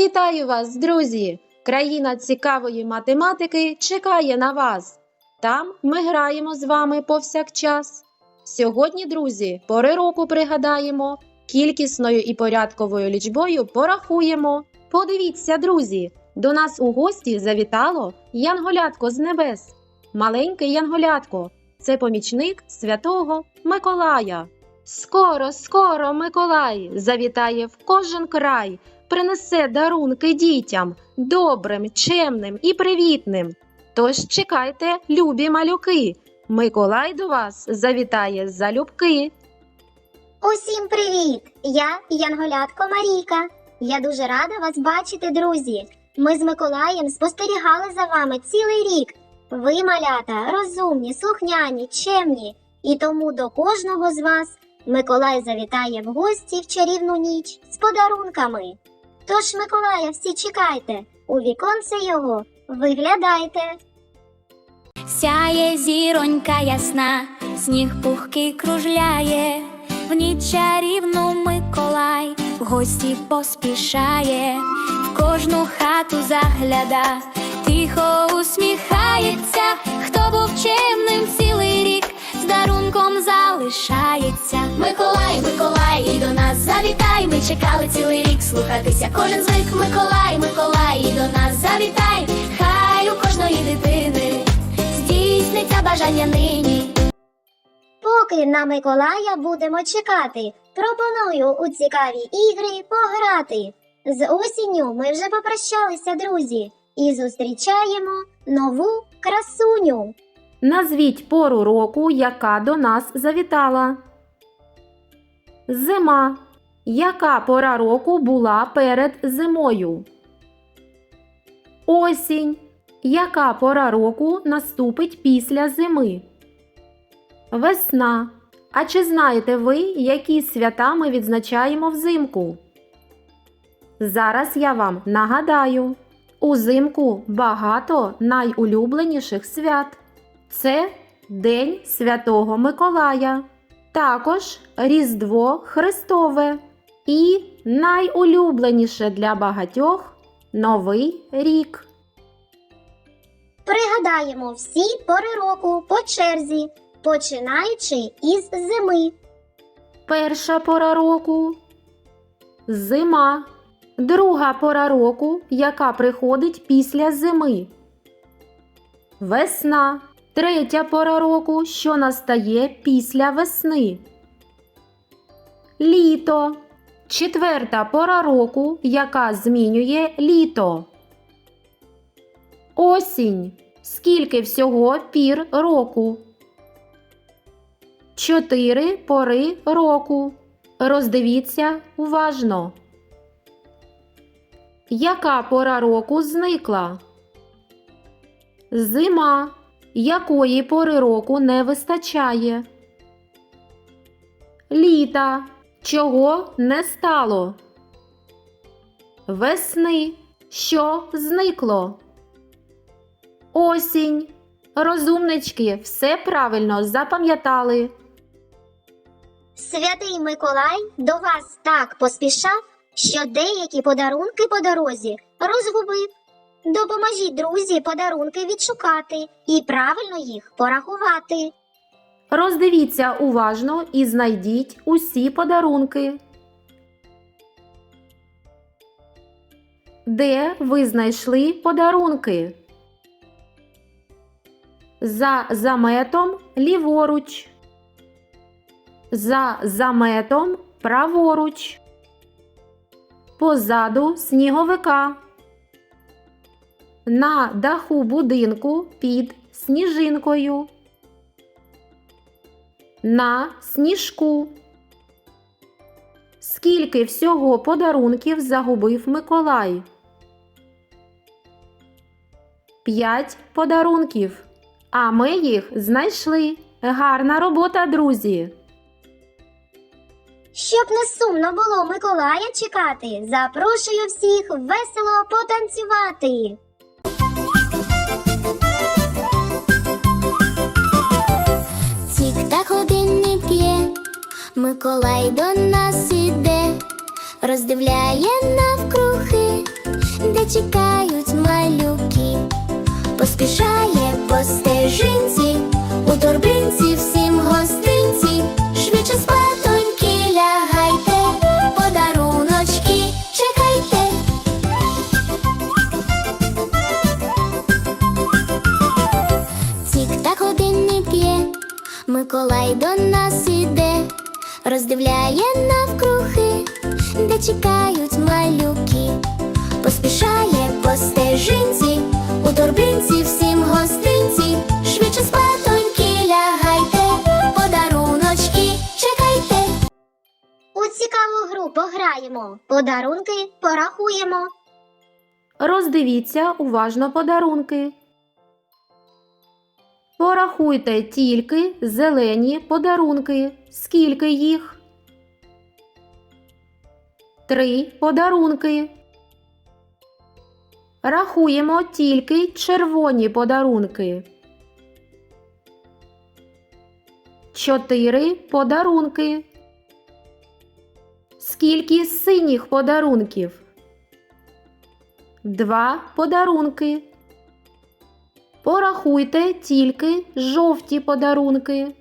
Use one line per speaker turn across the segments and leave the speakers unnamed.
Вітаю вас, друзі! Країна цікавої математики чекає на вас. Там ми граємо з вами повсякчас. Сьогодні, друзі, пори року пригадаємо, кількісною і порядковою лічбою порахуємо. Подивіться, друзі, до нас у гості завітало Янголятко з небес. Маленький Янголятко це помічник святого Миколая. Скоро, скоро Миколай завітає в кожен край, принесе дарунки дітям добрим, чемним і привітним. Тож чекайте, любі малюки, Миколай до вас завітає залюбки.
Усім привіт! Я Янголятко Марійка. Я дуже рада вас бачити, друзі. Ми з Миколаєм спостерігали за вами цілий рік. Ви, малята, розумні, слухняні, чемні, і тому до кожного з вас Миколай завітає в гості в чарівну ніч з подарунками. Тож, Миколая, всі чекайте, у віконце його виглядайте.
Сяє зіронька ясна, сніг пухкий кружляє, в ніч чарівну Миколай в гості поспішає, в кожну хату загляда, тихо усміхається, хто був чемним цілий рік, з дарунком залишається. Миколай, Миколай, і до нас завітай. Ми чекали цілий рік слухатися. Кожен звик Миколай, Миколай, і до нас завітай. Хай у кожної дитини здійсниться бажання нині.
Поки на Миколая будемо чекати, пропоную у цікаві ігри пограти. З осінню ми вже попрощалися, друзі, і зустрічаємо нову красуню.
Назвіть пору року, яка до нас завітала. Зима. Яка пора року була перед зимою? Осінь. Яка пора року наступить після зими? Весна. А чи знаєте ви, які свята ми відзначаємо взимку? Зараз я вам нагадаю: узимку багато найулюбленіших свят. Це День Святого Миколая, також Різдво Христове і найулюбленіше для багатьох Новий рік.
Пригадаємо всі пори року по черзі, починаючи із зими.
Перша пора року зима. Друга пора року, яка приходить після зими. Весна. Третя пора року, що настає після весни. Літо. Четверта пора року, яка змінює літо. Осінь. Скільки всього пір року? Чотири пори року. Роздивіться уважно. Яка пора року зникла? Зима. Якої пори року не вистачає? Літа. Чого не стало? Весни. Що зникло? Осінь. Розумнички все правильно запам'ятали.
Святий Миколай до вас так поспішав, що деякі подарунки по дорозі розгубив. Допоможіть, друзі, подарунки відшукати і правильно їх порахувати.
Роздивіться уважно і знайдіть усі подарунки. Де ви знайшли подарунки? За заметом ліворуч. За заметом праворуч. Позаду сніговика. На даху будинку під сніжинкою. На сніжку. Скільки всього подарунків загубив Миколай? П'ять подарунків. А ми їх знайшли. Гарна робота, друзі!
Щоб не сумно було Миколая чекати, запрошую всіх весело потанцювати.
Тік-так годинник є, Миколай до нас іде, роздивляє навкруги, де чекають малюки. Поспішає по стежинці, у торбинці всім гостинці, роздивляє навкруги, де чекають малюки, поспішає по стежинці, у торбинці всім гостинці, швидше спатоньки лягайте, подаруночки чекайте.
У цікаву гру пограємо. Подарунки порахуємо.
Роздивіться уважно подарунки. Порахуйте тільки зелені подарунки. Скільки їх? Три подарунки. Рахуємо тільки червоні подарунки. Чотири подарунки. Скільки синіх подарунків? Два подарунки. Порахуйте тільки жовті подарунки.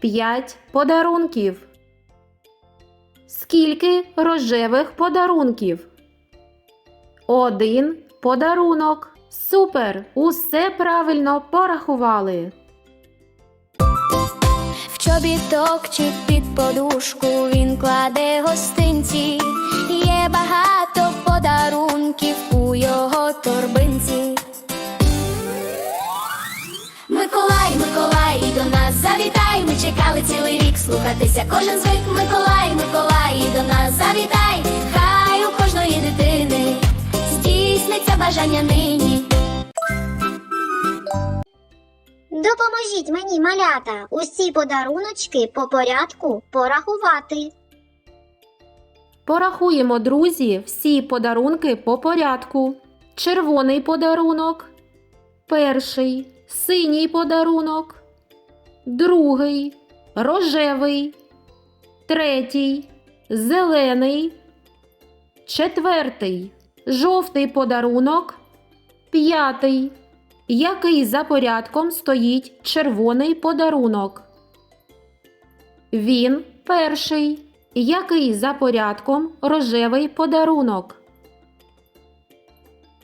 П'ять подарунків. Скільки рожевих подарунків? Один подарунок. Супер! Усе правильно порахували.
В чобіток чи під подушку він кладе гостинці. Є багато слухатися. Кожен звик Миколай, Миколай, до нас завітай. Хай у кожної дитини здійсниться бажання нині.
Допоможіть мені, малята, усі подаруночки по порядку порахувати.
Порахуємо, друзі, всі подарунки по порядку. Червоний подарунок, перший, синій подарунок, другий, рожевий, третій, зелений, четвертий, жовтий подарунок, п'ятий. Який за порядком стоїть червоний подарунок? Він перший. Який за порядком рожевий подарунок?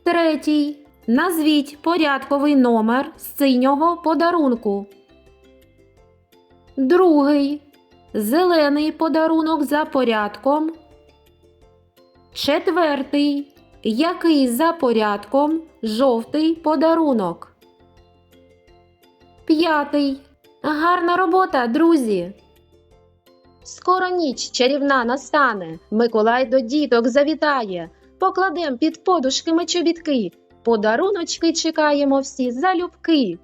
Третій. Назвіть порядковий номер синього подарунку. Другий. Зелений подарунок за порядком. Четвертий. Який за порядком жовтий подарунок. П'ятий. Гарна робота, друзі. Скоро ніч чарівна настане. Миколай до діток завітає. Покладем під подушки ми чобітки. Подаруночки чекаємо всі залюбки.